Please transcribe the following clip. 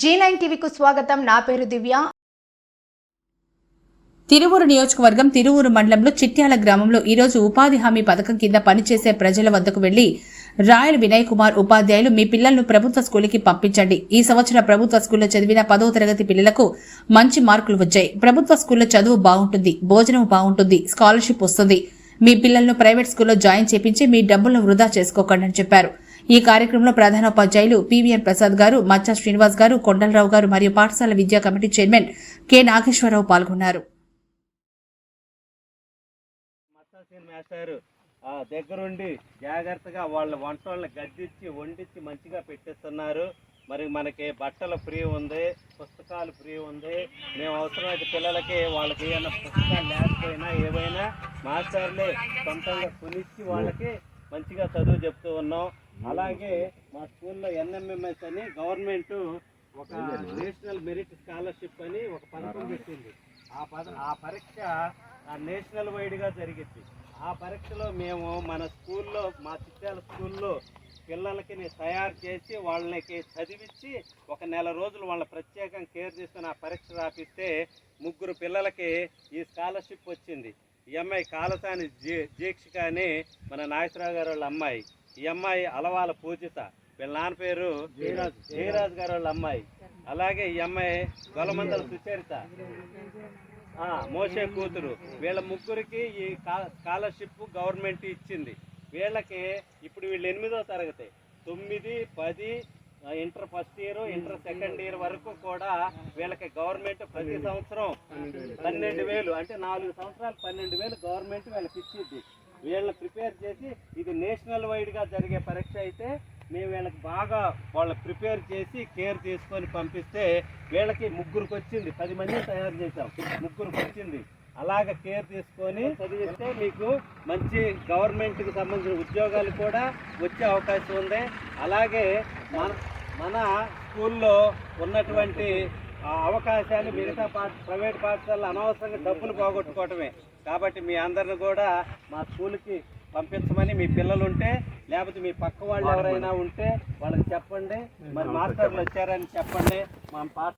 G nine టీవీకు స్వాగతం. నా పేరు దివ్య. తిరువూరు నియోజకవర్గం తిరువూరు మండలంలో చిట్యాల గ్రామంలో ఈరోజు ఉపాధి హామీ పథకం కింద పనిచేసే ప్రజల వద్దకు వెళ్ళి రాయల్ వినయ్ కుమార్ ఉపాధ్యాయులు మీ పిల్లలను ప్రభుత్వ స్కూల్కి పంపించండి. ఈ సంవత్సరం ప్రభుత్వ స్కూల్లో చదివిన పదవ తరగతి పిల్లలకు మంచి మార్కులు వచ్చాయి. ప్రభుత్వ స్కూల్లో చదువు బాగుంటుంది భోజనం బాగుంటుంది స్కాలర్షిప్ వస్తుంది. మీ పిల్లలను ప్రైవేట్ స్కూల్లో జాయిన్ చేపించి మీ డబ్బులను వృధా చేసుకోకండి అని చెప్పారు. ఈ కార్యక్రమంలో ప్రధాన ఉపాధ్యాయులు పివిఎన్ ప్రసాద్ గారు మచ్చా శ్రీనివాస్ గారు కొండలరావు గారు మరియు పాఠశాల విద్యా కమిటీ చైర్మన్ కె. నాగేశ్వరరావు పాల్గొన్నారు. ఆ దగ్గరుండి జాగ్రత్తగా వాళ్ళ వంట వాళ్ళని గద్దించి వండించి మంచిగా పెట్టిస్తున్నారు. మరి మనకి బట్టలు ఫ్రీ ఉంది పుస్తకాలు ఫ్రీ ఉంది. మేము అవసరమైతే పిల్లలకి వాళ్ళకి ఏమైనా పుస్తకాలు లేకపోయినా ఏవైనా మాస్టర్లే సొంతంగా కొనిచ్చి వాళ్ళకి మంచిగా చదువు చెప్తూ ఉన్నాం. అలాగే మా స్కూల్లో ఎన్ఎంఎంఎస్ అని గవర్నమెంట్ ఒక నేషనల్ మెరిట్ స్కాలర్షిప్ అని ఒక పథకం పెట్టింది. ఆ పద ఆ పరీక్ష ఆ నేషనల్ వైడ్గా జరిగింది. ఆ పరీక్షలో మేము మన స్కూల్లో మా చిట్యాల స్కూల్లో పిల్లలకి తయారు చేసి వాళ్ళకి చదివించి ఒక నెల రోజులు వాళ్ళ ప్రత్యేకంగా కేర్ తీసుకుని ఆ పరీక్ష రాపిస్తే ముగ్గురు పిల్లలకి ఈ స్కాలర్షిప్ వచ్చింది. ఈ అమ్మాయి కాలసాని జీ జీక్షిక అని మన నాగేశ్వరరావు గారు వాళ్ళ అమ్మాయి. ఈ అమ్మాయి అలవాల పూజిత. వీళ్ళ నాన్న పేరు జయరాజు గారు వాళ్ళ అమ్మాయి. అలాగే ఈ అమ్మాయి గొలమందల సుచరిత. మోసే కూతురు. వీళ్ళ ముగ్గురికి ఈ స్కాలర్షిప్ గవర్నమెంట్ ఇచ్చింది. వీళ్ళకి ఇప్పుడు వీళ్ళు ఎనిమిదో తరగతి. తొమ్మిది పది inter first year inter second year వరకు కూడా వీళ్ళకి గవర్నమెంట్ ప్రతి సంవత్సరం పన్నెండు వేలు అంటే నాలుగు సంవత్సరాలు పన్నెండు వేలు గవర్నమెంట్ వీళ్ళకి ఇచ్చింది వీళ్ళని ప్రిపేర్ చేసి ఇది నేషనల్ వైడ్గా జరిగే పరీక్ష అయితే మేము వీళ్ళకి బాగా వాళ్ళ ప్రిపేర్ చేసి కేర్ తీసుకొని పంపిస్తే వీళ్ళకి ముగ్గురికి వచ్చింది. పది మంది తయారు చేసాం ముగ్గురికి వచ్చింది. అలాగ కేర్ తీసుకొని చదివిస్తే మీకు మంచి గవర్నమెంట్కి సంబంధించిన ఉద్యోగాలు కూడా వచ్చే అవకాశం ఉంది. అలాగే మన మన స్కూల్లో ఉన్నటువంటి అవకాశాలు మిగతా పాఠ ప్రైవేట్ పాఠశాలలో అనవసరంగా డబ్బులు పోగొట్టుకోవటమే. కాబట్టి మీ అందరిని కూడా మా స్కూల్కి పంపించమని మీ పిల్లలు ఉంటే లేకపోతే మీ పక్క వాళ్ళు ఎవరైనా ఉంటే వాళ్ళకి చెప్పండి. మరి మాస్టర్లు వచ్చారని చెప్పండి. మా పాఠ